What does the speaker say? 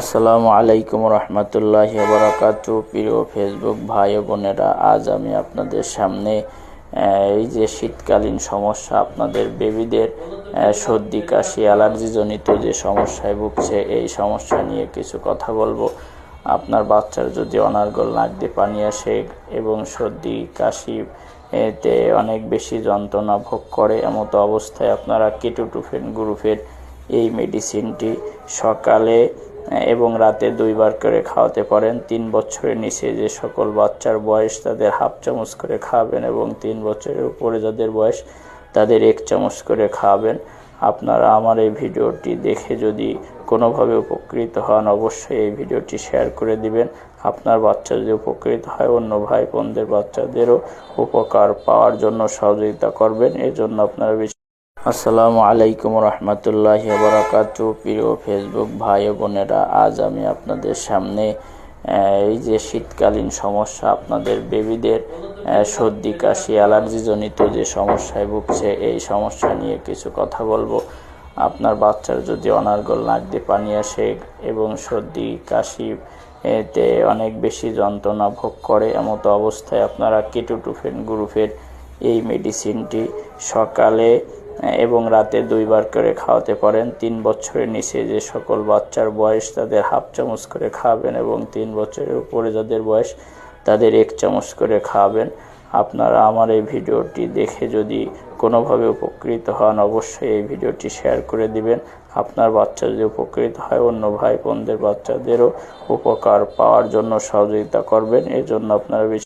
আসসালামু আলাইকুম রহমতুল্লাহ বারাকাতু প্রিয় ফেসবুক ভাই বোনেরা, আজ আমি আপনাদের সামনে এই যে শীতকালীন সমস্যা, আপনাদের বেবিদের সর্দি, কাশি অ্যালার্জি জনিত যে সমস্যায় ভুগছে, এই সমস্যা নিয়ে কিছু কথা বলব। আপনার বাচ্চার যদি অনার্গল নাক দিয়ে পানি আসে এবং সর্দি, কাশি, এতে অনেক বেশি যন্ত্রণা ভোগ করে, এমতো অবস্থায় আপনারা কেটোটুফেন গ্রুপের এই মেডিসিনটি সকালে এবং রাতে দুইবার করে খাওয়াতে পারেন। তিন বছরের নিচে যে সকল বাচ্চার বয়স তাদের হাফ চামচ করে খাওয়াবেন এবং তিন বছরের উপরে যাদের বয়স তাদের এক চামচ করে খাওয়াবেন আপনারা আমার এই ভিডিওটি দেখে যদি কোনোভাবে উপকৃত হন, অবশ্যই এই ভিডিওটি শেয়ার করে দিবেন। আপনার বাচ্চা যদি উপকৃত হয়, অন্য ভাই বোনদের বাচ্চাদেরও উপকার পাওয়ার জন্য সহযোগিতা করবেন। এজন্য আপনারা বেশি আসসালামু আলাইকুম রহমতুল্লাহ বারাকাতু প্রিয় ফেসবুক ভাই বোনেরা, আজ আমি আপনাদের সামনে এই যে শীতকালীন সমস্যা আপনাদের বেবিদের সর্দি, কাশি অ্যালার্জি জনিত যে সমস্যায় ভুগছে, এই সমস্যা নিয়ে কিছু কথা বলব। আপনার বাচ্চার যদি অনার্গল নাক দিয়ে পানি আসে এবং সর্দি, কাশি, এতে অনেক বেশি যন্ত্রণা ভোগ করে, এমতো অবস্থায় আপনারা কেটোটুফেন গ্রুপের এই মেডিসিনটি সকালে এবং রাতে দুইবার করে খাওয়াতে পারেন। তিন বছরের নিচে যে সকল বাচ্চার বয়স তাদের হাফ চামচ করে খাওয়াবেন এবং তিন বছরের উপরে যাদের বয়স তাদের এক চামচ করে খাওয়াবেন আপনারা আমার এই ভিডিওটি দেখে যদি কোনোভাবে উপকৃত হন, অবশ্যই এই ভিডিওটি শেয়ার করে দিবেন। আপনার বাচ্চা যদি উপকৃত হয়, অন্য ভাই বোনদের বাচ্চাদেরও উপকার পাওয়ার জন্য সহযোগিতা করবেন। এজন্য আপনারা বেশি